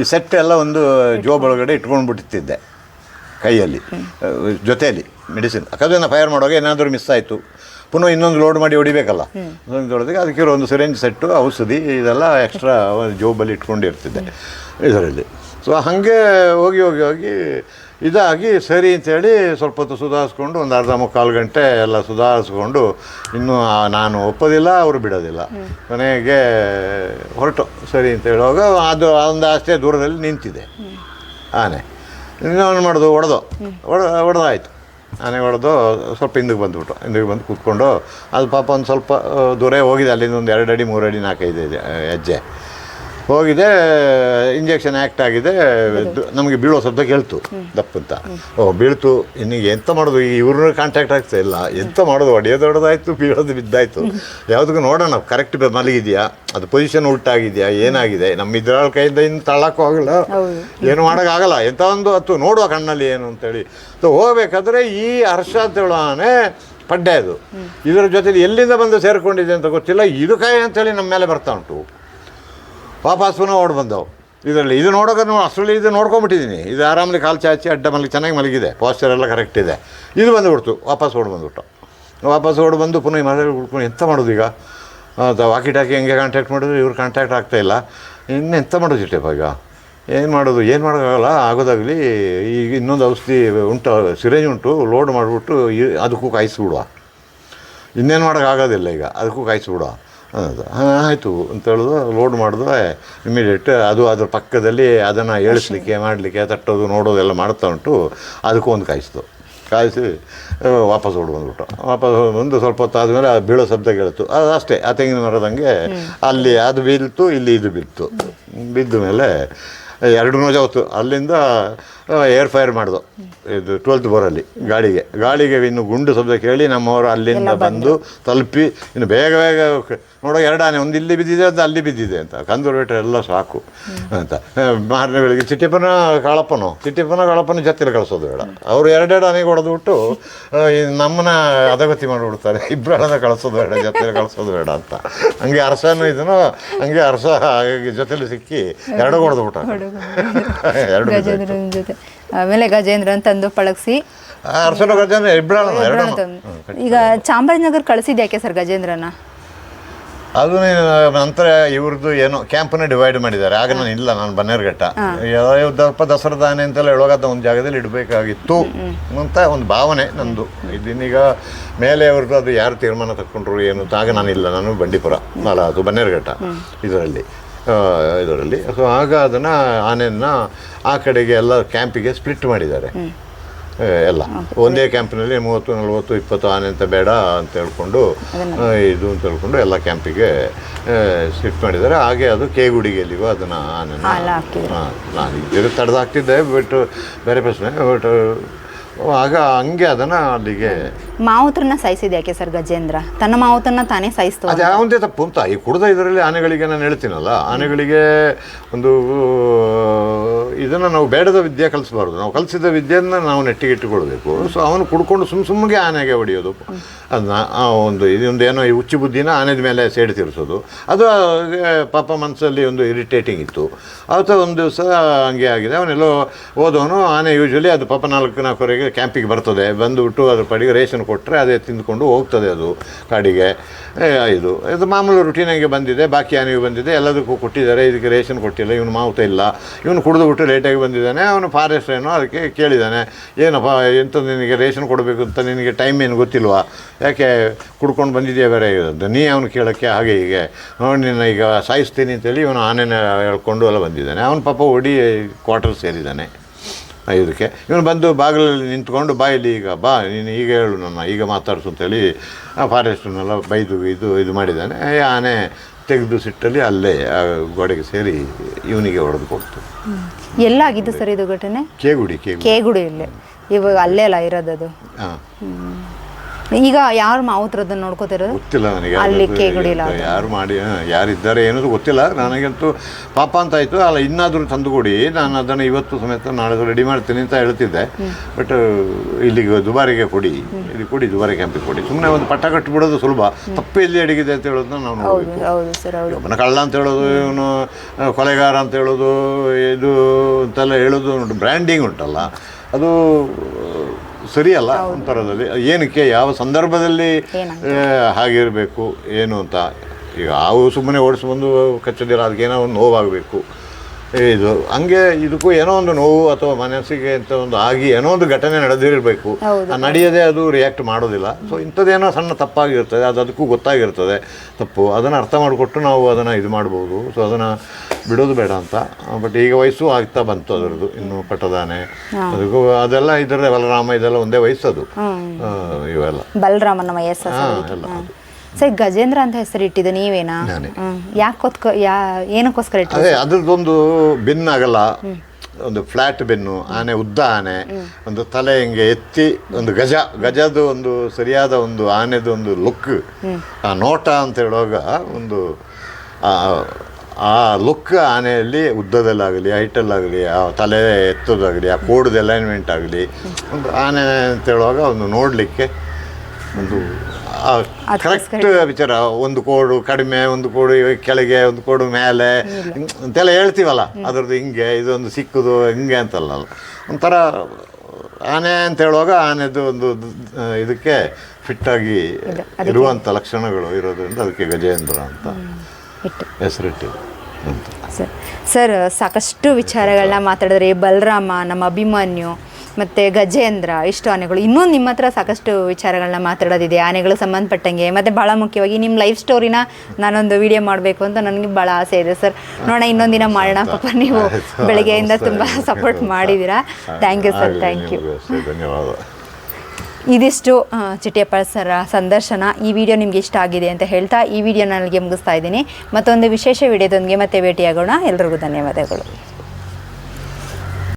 ಈ ಸೆಟ್ ಎಲ್ಲ ಒಂದು ಜೋಬ್ ಒಳಗಡೆ ಇಟ್ಕೊಂಡು ಬಿಟ್ಟಿದ್ದೆ ಕೈಯಲ್ಲಿ ಜೊತೆಯಲ್ಲಿ ಮೆಡಿಸಿನ್ ಅಕಸ್ಮಾತ್ ಫೈರ್ ಮಾಡುವಾಗ ಏನಾದರೂ ಮಿಸ್ ಆಯಿತು. ಪುನಃ ಇನ್ನೊಂದು ಲೋಡ್ ಮಾಡಿ ಹೊಡಿಬೇಕಲ್ಲ. ಹೊಡೆದಾಗ ಅದಕ್ಕೆ ಒಂದು ಸಿರೆಂಜ್ ಸೆಟ್ಟು ಔಷಧಿ ಇದೆಲ್ಲ ಎಕ್ಸ್ಟ್ರಾ ಜೋಬಲ್ಲಿ ಇಟ್ಕೊಂಡಿರ್ತಿದ್ದೆ. ಇದರಲ್ಲಿ. ಸೊ ಹಾಗೆ ಹೋಗಿ ಹೋಗಿ ಹೋಗಿ ಇದಾಗಿ ಸರಿ ಅಂತೇಳಿ ಸ್ವಲ್ಪ ಹೊತ್ತು ಸುಧಾರಿಸ್ಕೊಂಡು ಒಂದು ಅರ್ಧ ಮುಕ್ಕಾಲು ಗಂಟೆ ಎಲ್ಲ ಸುಧಾರಿಸ್ಕೊಂಡು ಇನ್ನೂ ನಾನು ಒಪ್ಪೋದಿಲ್ಲ ಅವರು ಬಿಡೋದಿಲ್ಲ. ಕೊನೆಗೆ ಹೊರಟು. ಸರಿ ಅಂತ ಹೇಳುವಾಗ ಅದು ಒಂದು ಅಷ್ಟೇ ದೂರದಲ್ಲಿ ನಿಂತಿದೆ. ಆನೆ. ಇನ್ನೇನು ಮಾಡೋದು ಹೊಡೆದು ಒಡ ಹೊಡೆದಾಯ್ತು ಆನೆ ಹೊಡೆದು ಸ್ವಲ್ಪ ಹಿಂದಕ್ಕೆ ಬಂದುಬಿಟ್ಟು, ಹಿಂದಕ್ಕೆ ಬಂದು ಕೂತ್ಕೊಂಡು, ಅದು ಪಾಪ ಒಂದು ಸ್ವಲ್ಪ ದೂರೇ ಹೋಗಿದೆ, ಅಲ್ಲಿಂದ ಒಂದು ಎರಡು ಅಡಿ ಮೂರು ಅಡಿ ನಾಲ್ಕೈದು ಇದೆ ಹೆಜ್ಜೆ. ಹೋಗಿದೆ ಇಂಜೆಕ್ಷನ್ ಆ್ಯಕ್ಟ್ ಆಗಿದೆ ನಮಗೆ ಬೀಳೋ ಶಬ್ದ ಕೇಳ್ತು ದಪ್ಪಂತ ಓ ಬೀಳ್ತು ಇನ್ನೀಗ ಎಂತ ಮಾಡೋದು? ಈ ಇವ್ರನ್ನ ಕಾಂಟ್ಯಾಕ್ಟ್ ಆಗ್ತಾ ಇಲ್ಲ. ಎಂತ ಮಾಡೋದು? ಒಡೆಯ ಹೊಡೆದಾಯ್ತು ಬೀಳೋದು ಬಿದ್ದಾಯ್ತು. ಯಾವುದಕ್ಕೂ ನೋಡೋಣ ಕರೆಕ್ಟ್ ಮಲಗಿದೆಯಾ? ಅದು ಪೊಸಿಷನ್ ಉಲ್ಟಾಗಿದೆಯಾ? ಏನಾಗಿದೆ? ನಮ್ಮ ಇದ್ರಾಳ ಕೈಯಿಂದ ಇನ್ನು ತಳ್ಳಕ್ಕೂ ಆಗಲ್ಲ. ಏನು ಮಾಡೋಕ್ಕಾಗಲ್ಲ ಎಂಥ ಒಂದು ಹತ್ತು ನೋಡುವ ಕಣ್ಣಲ್ಲಿ ಏನು ಅಂತೇಳಿ. ಸೊ ಹೋಗ್ಬೇಕಾದ್ರೆ ಈ ಹರ್ಷ ಆನೆ ಪಡ್ಡೆ ಅದು. ಇದರ ಜೊತೆಲಿ ಎಲ್ಲಿಂದ ಬಂದು ಸೇರಿಕೊಂಡಿದೆ ಅಂತ ಗೊತ್ತಿಲ್ಲ. ಇದು ಕೈ ಅಂತೇಳಿ ನಮ್ಮ ಮೇಲೆ ಬರ್ತಾ ಉಂಟು. ವಾಪಸ್ ಪುನಃ ಓಡ್ ಬಂದವು. ಇದರಲ್ಲಿ ಇದು ನೋಡೋಕೆ ಅಷ್ಟರಲ್ಲಿ ಇದು ನೋಡ್ಕೊಂಬಿಟ್ಟಿದ್ದೀನಿ ಇದು ಆರಾಮಲ್ಲಿ ಕಾಲು ಚಾಚಿ ಅಡ್ಡ ಮಲಗಿ ಚೆನ್ನಾಗಿ ಮಲಗಿದೆ. ಪಾಸ್ಚರ್ ಎಲ್ಲ ಕರೆಕ್ಟ್ ಇದೆ. ಇದು ಬಂದುಬಿಡ್ತು. ವಾಪಸ್ ಓಡ್ ಬಂದುಬಿಟ್ಟು. ವಾಪಸ್ ಓಡ್ ಬಂದು ಪುನಃ ಮನೆ ಉಳ್ಕೊಂಡು ಎಂತ ಮಾಡೋದು ಈಗ? ವಾಕಿ ಟಾಕಿ ಹೆಂಗೆ ಕಾಂಟ್ಯಾಕ್ಟ್ ಮಾಡಿದ್ರು ಇವ್ರು ಕಾಂಟ್ಯಾಕ್ಟ್ ಆಗ್ತಾ ಇಲ್ಲ. ಇನ್ನು ಎಂತ ಮಾಡೋದು ಚಿಟ್ಟಪ್ಪ ಈಗ? ಏನು ಮಾಡೋದು? ಏನು ಮಾಡೋಕ್ಕಾಗಲ್ಲ? ಆಗೋದಾಗಲಿ ಈಗ ಇನ್ನೊಂದು ಔಷಧಿ ಉಂಟು ಸಿರೇಂಜ್ ಉಂಟು ಲೋಡ್ ಮಾಡಿಬಿಟ್ಟು ಅದಕ್ಕೂ ಕಾಯಿಸ್ಬಿಡುವ. ಇನ್ನೇನು ಮಾಡೋಕ್ಕಾಗೋದಿಲ್ಲ ಈಗ. ಅದಕ್ಕೂ ಕಾಯಿಸ್ಬಿಡುವ. ಅನ್ನೋದು ಹಾಂ, ಆಯಿತು ಅಂತ ಹೇಳೋದು ಲೋಡ್ ಮಾಡಿದ್ರೆ ಇಮಿಡಿಯೇಟ್ ಅದು ಅದ್ರ ಪಕ್ಕದಲ್ಲಿ ಅದನ್ನು ಏಳಿಸ್ಲಿಕ್ಕೆ, ಮಾಡಲಿಕ್ಕೆ, ತಟ್ಟೋದು, ನೋಡೋದು ಎಲ್ಲ ಮಾಡ್ತಾ ಉಂಟು. ಅದಕ್ಕೂ ಒಂದು ಕಾಯಿಸ್ತು ಕಾಯಿಸಿ ವಾಪಸ್ ಓಡಿ ಬಂದ್ಬಿಟ್ಟು. ವಾಪಸ್ ಬಂದು ಸ್ವಲ್ಪ ಹೊತ್ತು ಆದಮೇಲೆ ಆ ಬೀಳೋ ಶಬ್ದ ಕೇಳಿತು ಅದು ಅಷ್ಟೇ, ಆ ತೆಂಗಿನ ಮರದಂಗೆ ಅಲ್ಲಿ ಅದು ಬೀಳ್ತು, ಇಲ್ಲಿ ಇದು ಬಿತ್ತು ಬಿದ್ದ ಮೇಲೆ, ಎರಡು ನೋಜಾವತ್ತು ಅಲ್ಲಿಂದ, ಏರ್ ಫೈರ್ ಮಾಡಿದೋ. ಇದು ಟ್ವೆಲ್ತ್ ಬೋರಲ್ಲಿ ಗಾಳಿಗೆ ಗಾಳಿಗೆ ಇನ್ನು ಗುಂಡು ಶಬ್ದ ಕೇಳಿ ನಮ್ಮವರು ಅಲ್ಲಿಂದ ಬಂದು ತಲುಪಿ ಇನ್ನು ಬೇಗ ಬೇಗ ನೋಡೋ ಎರಡು ಆನೆ ಒಂದು ಇಲ್ಲಿ ಬಿದ್ದಿದೆ ಅಂತ ಅಲ್ಲಿ ಬಿದ್ದಿದೆ ಅಂತ. ಕಂದೂರು ಎಲ್ಲ ಸಾಕು ಅಂತ. ಮಾರನೇ ಬೆಳಿಗ್ಗೆ ಚಿಟ್ಟಿಪ್ಪನ ಕಳಪ್ಪನು ಚಿಟ್ಟಿಪ್ಪನ ಕಾಳಪ್ಪನ ಜೊತೆಲಿ ಕಳಿಸೋದು ಬೇಡ. ಅವರು ಎರಡೆರಡು ಆನೆಗೆ ಹೊಡೆದು ಬಿಟ್ಟು ನಮ್ಮನ್ನ ಅದಗತಿ ಮಾಡಿಬಿಡ್ತಾರೆ. ಇಬ್ಬರನ್ನ ಕಳಿಸೋದು ಬೇಡ ಜೊತೆಲಿ ಕಳಿಸೋದು ಬೇಡ ಅಂತ. ಹಂಗೆ ಅರಸನು ಇದನ್ನು ಹಂಗೆ ಅರಸ ಜೊತೆಲಿ ಸಿಕ್ಕಿ ಎರಡು ಹೊಡೆದು ಬಿಟ್ಟು ಎರಡು ಆಮೇಲೆ ಗಜೇಂದ್ರ ಅಂತಂದು ಪಳಗಿಸಿ ಅರಸನ ಗಜೇಂದ್ರ ಇಬ್ಬರನ್ನ ಈಗ ಚಾಮರಾಜನಗರ ಕಳಿಸಿದ ಯಾಕೆ ಸರ್ ಗಜೇಂದ್ರನ? ಅದು ನಂತರ ಇವ್ರದ್ದು ಏನು ಕ್ಯಾಂಪನ್ನ ಡಿವೈಡ್ ಮಾಡಿದ್ದಾರೆ. ಆಗ ನಾನು ಇಲ್ಲ ನಾನು ಬನ್ನೇರ್ಘಟ್ಟ. ದಪ್ಪ ದಸರದ ಆನೆ ಅಂತೆಲ್ಲ ಹೇಳುವಾಗ ಒಂದು ಜಾಗದಲ್ಲಿ ಇಡಬೇಕಾಗಿತ್ತು ಅಂತ ಒಂದು ಭಾವನೆ ನಂದು. ಇದನ್ನೀಗ ಮೇಲೆ ಅವ್ರದ್ದು ಅದು ಯಾರು ತೀರ್ಮಾನ ತಗೊಂಡ್ರು ಏನು ಅಂತ ಆಗ ನಾನು ಇಲ್ಲ. ನಾನು ಬಂಡೀಪುರ. ಅಲ್ಲ ಅದು ಬನ್ನೇರ್ಘಟ್ಟ ಇದರಲ್ಲಿ. ಇದರಲ್ಲಿ. ಸೊ ಆಗ ಅದನ್ನು ಆನೆಯನ್ನು ಆ ಕಡೆಗೆ ಎಲ್ಲ ಕ್ಯಾಂಪಿಗೆ ಸ್ಪ್ಲಿಟ್ ಮಾಡಿದ್ದಾರೆ. ಎಲ್ಲ. ಒಂದೇ ಕ್ಯಾಂಪಿನಲ್ಲಿ ಮೂವತ್ತು ನಲ್ವತ್ತು ಇಪ್ಪತ್ತು ಆನೆ ಅಂತ ಬೇಡ ಅಂತ ಹೇಳ್ಕೊಂಡು ಇದು ಅಂತ ಹೇಳ್ಕೊಂಡು ಎಲ್ಲ ಕ್ಯಾಂಪಿಗೆ ಶಿಫ್ಟ್ ಮಾಡಿದ್ದಾರೆ. ಹಾಗೆ ಅದು ಕೇಗುಡಿಗೆಲ್ಲಿಗೂ ಅದನ್ನ. ಹಾಂ ನಾನು ಇದ್ದಿರೋ ತಡೆದು ಹಾಕ್ತಿದ್ದೆ ಬಟ್ ಬೇರೆ ಪ್ರಶ್ನೆ ಬಟ್ ಆಗ ಹಂಗೆ ಅದನ್ನ ಅಲ್ಲಿಗೆ. ಮಾವುತ್ರನ್ನ ಸಾಯಿಸಿದ್ ಯಾಕೆ ಸರ್ ಗಜೇಂದ್ರ? ತನ್ನ ಮಾವುತನ್ನ ತಾನೇ ಸಾಯಿಸ್ತು ಅದು ಯಾವಂದೇ ತಪ್ಪು ಅಂತ. ಈ ಕುಡ್ದ ಇದರಲ್ಲಿ ಆನೆಗಳಿಗೆ ನಾನು ಹೇಳ್ತೀನಲ್ಲ ಆನೆಗಳಿಗೆ ಒಂದು ಇದನ್ನು ನಾವು ಬೇಡದ ವಿದ್ಯೆ ಕಲಿಸ್ಬಾರ್ದು. ನಾವು ಕಲಿಸಿದ ವಿದ್ಯೆಯನ್ನು ನಾವು ನೆಟ್ಟಿಗೆ ಇಟ್ಟುಕೊಳ್ಬೇಕು ಸೊ ಅವನು ಕುಡ್ಕೊಂಡು ಸುಮ್ ಸುಮ್ಮಗೆ ಆನೆಗೆ ಹೊಡೆಯೋದು. ಅದನ್ನ ಆ ಒಂದು ಇದೊಂದು ಏನೋ ಈ ಹುಚ್ಚು ಬುದ್ಧಿನ ಆನೆದ ಮೇಲೆ ಸೇಡಿ ತೀರಿಸೋದು. ಅದು ಪಾಪ ಮನಸ್ಸಲ್ಲಿ ಒಂದು ಇರಿಟೇಟಿಂಗ್ ಇತ್ತು. ಆವತ್ತು ಒಂದು ದಿವಸ ಹಂಗೆ ಆಗಿದೆ. ಅವನೆಲ್ಲೋ ಹೋದವನು ಆನೆ ಯೂಶ್ವಲಿ ಅದು ಪಾಪ ನಾಲ್ಕು ನಾಲ್ಕುವರೆಗೆ ಕ್ಯಾಂಪಿಗೆ ಬರ್ತದೆ ಬಂದುಬಿಟ್ಟು ಅದ್ರ ಪಡಿಗೆ ರೇಷನ್ ಕೊಟ್ಟರೆ ಅದೇ ತಿಂದ್ಕೊಂಡು ಹೋಗ್ತದೆ ಅದು ಕಾಡಿಗೆ. ಇದು ಇದು ಮಾಮೂಲು ರುಟೀನಾಗೆ ಬಂದಿದೆ, ಬಾಕಿ ಆನೆಗೆ ಬಂದಿದೆ, ಎಲ್ಲದಕ್ಕೂ ಕೊಟ್ಟಿದ್ದಾರೆ, ಇದಕ್ಕೆ ರೇಷನ್ ಕೊಟ್ಟಿಲ್ಲ, ಇವನು ಮಾವುತ ಇಲ್ಲ. ಇವನು ಕುಡಿದುಬಿಟ್ಟು ಲೇಟಾಗಿ ಬಂದಿದ್ದಾನೆ, ಅವನು ಫಾರೆಸ್ಟ್ ಏನೋ ಅದಕ್ಕೆ ಕೇಳಿದ್ದಾನೆ ಏನಪ್ಪ ಎಂತ ನಿನಗೆ ರೇಷನ್ ಕೊಡಬೇಕು ಅಂತ ನಿನಗೆ ಟೈಮ್ ಏನು ಗೊತ್ತಿಲ್ವಾ? ಯಾಕೆ ಕುಡ್ಕೊಂಡು ಬಂದಿದೆಯಾ ಬೇರೆ? ಇರೋದು ನೀ ಅವನು ಕೇಳೋಕ್ಕೆ ಹಾಗೆ ಹೀಗೆ. ನೋಡಿ, ನಿನ್ನ ಈಗ ಸಾಯಿಸ್ತೀನಿ ಅಂತೇಳಿ ಇವನು ಆನೆನ ಹೇಳ್ಕೊಂಡು ಎಲ್ಲ ಬಂದಿದ್ದಾನೆ. ಅವನು ಪಾಪ ಒಡಿ ಕ್ವಾರ್ಟರ್ ಸೇರಿದ್ದಾನೆ ಇದಕ್ಕೆ ಇವನು ಬಂದು ಬಾಗಿಲಲ್ಲಿ ನಿಂತ್ಕೊಂಡು ಬಾಯಲ್ಲಿ ಈಗ ಬಾ ನೀನು ಈಗ ಹೇಳು ನನ್ನ ಈಗ ಮಾತಾಡಿಸು ಅಂತೇಳಿ ಆ ಫಾರೆಸ್ಟನ್ನೆಲ್ಲ ಬೈದು ಇದು ಇದು ಮಾಡಿದ್ದಾನೆ. ಆನೆ ತೆಗೆದು ಸಿಟ್ಟಲ್ಲಿ ಅಲ್ಲೇ ಆ ಗೋಡೆಗೆ ಸೇರಿ ಇವನಿಗೆ ಹೊಡೆದು ಕೊಡ್ತು. ಎಲ್ಲಾಗಿದ್ದು ಸರ್ ಇದು ಘಟನೆ? ಕೇಗುಡಿ ಕೇಗುಡಿ. ಇಲ್ಲೇ. ಇವಾಗ ಅಲ್ಲೇ ಅಲ್ಲ ಇರೋದದು ಹಾಂ. ಈಗ ಯಾರು ಮಾವತ್ರದ ನೋಡ್ಕೋತಿರೋದು? ಗೊತ್ತಿಲ್ಲ ನನಗೆ ಅಲ್ಲಿ ಅದು ಕೇಗುಡಿಲ್ಲ ಯಾರು- ಯಾರು ಮಾಡಿ ಹಾ, ಯಾರಿದ್ದಾರೆ ಏನದು ಗೊತ್ತಿಲ್ಲ. ನನಗಂತೂ ಪಾಪ ಅಂತ ಆಯಿತು. ಅಲ್ಲ ಇನ್ನಾದರೂ ತಂದುಕೊಡಿ. ನಾನು ಅದನ್ನು ಇವತ್ತು ಸಮೇತ ನಾಳೆ ರೆಡಿ ಮಾಡ್ತೀನಿ ಅಂತ ಹೇಳ್ತಿದ್ದೆ. ಬಟ್ ಇಲ್ಲಿಗೆ ದುಬಾರಿಗೆ ಕೊಡಿ. ಇಲ್ಲಿ ಕೊಡಿ ದುಬಾರಿ ಕ್ಯಾಂಪಿಗೆ ಕೊಡಿ. ಸುಮ್ಮನೆ ಒಂದು ಪಟ್ಟ ಕಟ್ಟಿಬಿಡೋದು ಸುಲಭ. ತಪ್ಪು ಎಲ್ಲಿ ಅಡಗಿದೆ ಅಂತ ಹೇಳೋದನ್ನ ನಾವು ಹೌದು ನೋಡಬೇಕು. ಹೌದು ಸರ್ ಹೌದು. ಅವನ ಕಳ್ಳ ಅಂತ ಹೇಳೋದು ಇವನು ಆ, ಕೊಲೆಗಾರ ಅಂತ ಹೇಳೋದು ಇದು ಅಂತೆಲ್ಲ ಹೇಳೋದು ಬ್ರ್ಯಾಂಡಿಂಗ್ ಉಂಟಲ್ಲ. ಅದು ಸರಿಯಲ್ಲ ಒಂಥರದಲ್ಲಿ. ಏನಕ್ಕೆ ಯಾವ ಸಂದರ್ಭದಲ್ಲಿ ಹಾಗಿರಬೇಕು ಏನು ಅಂತ. ಈಗ ಆವು ಸುಮ್ಮನೆ ಓಡಿಸ್ಬಂದು ಕಚ್ಚದಿಲ್ಲ ಅದಕ್ಕೆ ಏನೋ ಒಂದು ನೋವಾಗಬೇಕು. ಇದು ಹಂಗೆ ಇದಕ್ಕೂ ಏನೋ ಒಂದು ನೋವು ಅಥವಾ ಮನಸ್ಸಿಗೆ ಅಂತ ಒಂದು ಆಗಿ ಏನೋ ಒಂದು ಘಟನೆ ನಡೆದಿರಬೇಕು. ನಡೆಯದೆ ಅದು ರಿಯಾಕ್ಟ್ ಮಾಡೋದಿಲ್ಲ. ಸೊ ಇಂಥದ್ದೇನೋ ಸಣ್ಣ ತಪ್ಪಾಗಿರ್ತದೆ ಅದು ಅದಕ್ಕೂ ಗೊತ್ತಾಗಿರ್ತದೆ. ತಪ್ಪು. ಅದನ್ನು ಅರ್ಥ ಮಾಡಿಕೊಟ್ಟು ನಾವು ಅದನ್ನು ಇದು ಮಾಡ್ಬೋದು. ಸೊ ಅದನ್ನು ಬಿಡೋದು ಬೇಡ ಅಂತ. ಬಟ್ ಈಗ ವಯಸ್ಸು ಆಗ್ತಾ ಬಂತು ಅದರದ್ದು ಇನ್ನು ಪಟ್ಟದಾನೆ ಅದಕ್ಕೂ ಅದೆಲ್ಲ ಇದರ ಬಲರಾಮ ಇದೆಲ್ಲ ಒಂದೇ ವಯಸ್ಸದು. ಇವೆಲ್ಲ. ಬಲರಾಮನ ವಯಸ್ಸು ಎಲ್ಲ ಅದು. ಸರ್ ಗಜೇಂದ್ರ ಅಂತ ಹೆಸರು ಇಟ್ಟಿದ್ದು ನೀವೇನಾ. ಯಾಕೋಸ್ಕರ ಯಾ ಏನಕ್ಕೋಸ್ಕರ ಅದೇ ಅದ್ರದ್ದೊಂದು ಬೆನ್ನಾಗಲ್ಲ ಒಂದು ಫ್ಲಾಟ್ ಬೆನ್ನು ಆನೆ ಉದ್ದ ಆನೆ ಒಂದು ತಲೆ ಹಿಂಗೆ ಎತ್ತಿ ಒಂದು ಗಜ. ಗಜದ ಒಂದು ಸರಿಯಾದ ಒಂದು ಆನೆದು ಒಂದು ಲುಕ್ ಆ ನೋಟ ಅಂತ ಹೇಳುವಾಗ ಒಂದು ಆ ಆ ಲುಕ್ ಆನೆಯಲ್ಲಿ ಉದ್ದದಲ್ಲಾಗಲಿ ಹೈಟಲ್ಲಾಗಲಿ ಆ ತಲೆ ಎತ್ತೋದಾಗಲಿ ಆ ಕೋಡ್ದು ಅಲೈನ್ಮೆಂಟ್ ಆಗಲಿ ಒಂದು ಆನೆ ಅಂತ ಹೇಳುವಾಗ ಒಂದು ನೋಡಲಿಕ್ಕೆ ಒಂದು ಕರೆಕ್ಟ್ ವಿಚಾರ ಒಂದು ಕೋಡು ಕಡಿಮೆ ಒಂದು ಕೋಡು ಕೆಳಗೆ ಒಂದು ಕೋಡು ಮೇಲೆ. ಅಂತೆಲ್ಲ ಹೇಳ್ತೀವಲ್ಲ ಅದರದ್ದು ಹಿಂಗೆ ಇದೊಂದು ಸಿಕ್ಕುದು ಹಿಂಗೆ ಅಂತಲ್ಲ ಒಂಥರ ಆನೆ ಅಂತ ಹೇಳುವಾಗ ಆನೆದು ಒಂದು ಇದಕ್ಕೆ ಫಿಟ್ ಆಗಿ ಇರುವಂಥ ಲಕ್ಷಣಗಳು ಇರೋದ್ರಿಂದ ಅದಕ್ಕೆ ಗಜೇಂದ್ರ ಅಂತ ಹೆಸರಿಟ್ಟಿದೆ ಸರ್ ಸರ್ ಸಾಕಷ್ಟು ವಿಚಾರಗಳನ್ನ ಮಾತಾಡಿದ್ರೆ. ಬಲರಾಮ ನಮ್ಮ ಅಭಿಮನ್ಯು ಮತ್ತು ಗಜೇಂದ್ರ ಇಷ್ಟು ಆನೆಗಳು ಇನ್ನೂ ನಿಮ್ಮ ಹತ್ರ ಸಾಕಷ್ಟು ವಿಚಾರಗಳನ್ನ ಮಾತಾಡೋದಿದೆ ಆನೆಗಳು ಸಂಬಂಧಪಟ್ಟಂಗೆ. ಮತ್ತು ಭಾಳ ಮುಖ್ಯವಾಗಿ ನಿಮ್ಮ ಲೈಫ್ ಸ್ಟೋರಿನ ನಾನೊಂದು ವಿಡಿಯೋ ಮಾಡಬೇಕು ಅಂತ ನನಗೆ ಭಾಳ ಆಸೆ ಇದೆ ಸರ್ ನೋಡೋಣ ಇನ್ನೊಂದಿನ ಮಾಡೋಣ ಪಾಪ ನೀವು. ಬೆಳಗ್ಗೆಯಿಂದ ತುಂಬ ಸಪೋರ್ಟ್ ಮಾಡಿದ್ದೀರಾ thank you sir thank you ಧನ್ಯವಾದ. ಇದಿಷ್ಟು ಚಿಟಿಯಪ್ಪ ಚಿಟ್ಟಿಯಪ್ಪ ಸರ ಸಂದರ್ಶನ. ಈ ವಿಡಿಯೋ ನಿಮ್ಗೆ ಇಷ್ಟ ಆಗಿದೆ ಅಂತ ಹೇಳ್ತಾ ಈ ವಿಡಿಯೋ ನನಗೆ ಮುಗಿಸ್ತಾ ಇದ್ದೀನಿ. ಮತ್ತೊಂದು ವಿಶೇಷ ವಿಡಿಯೋದೊಂದಿಗೆ ಮತ್ತೆ ಭೇಟಿಯಾಗೋಣ. ಎಲ್ರಿಗೂ ಧನ್ಯವಾದಗಳು.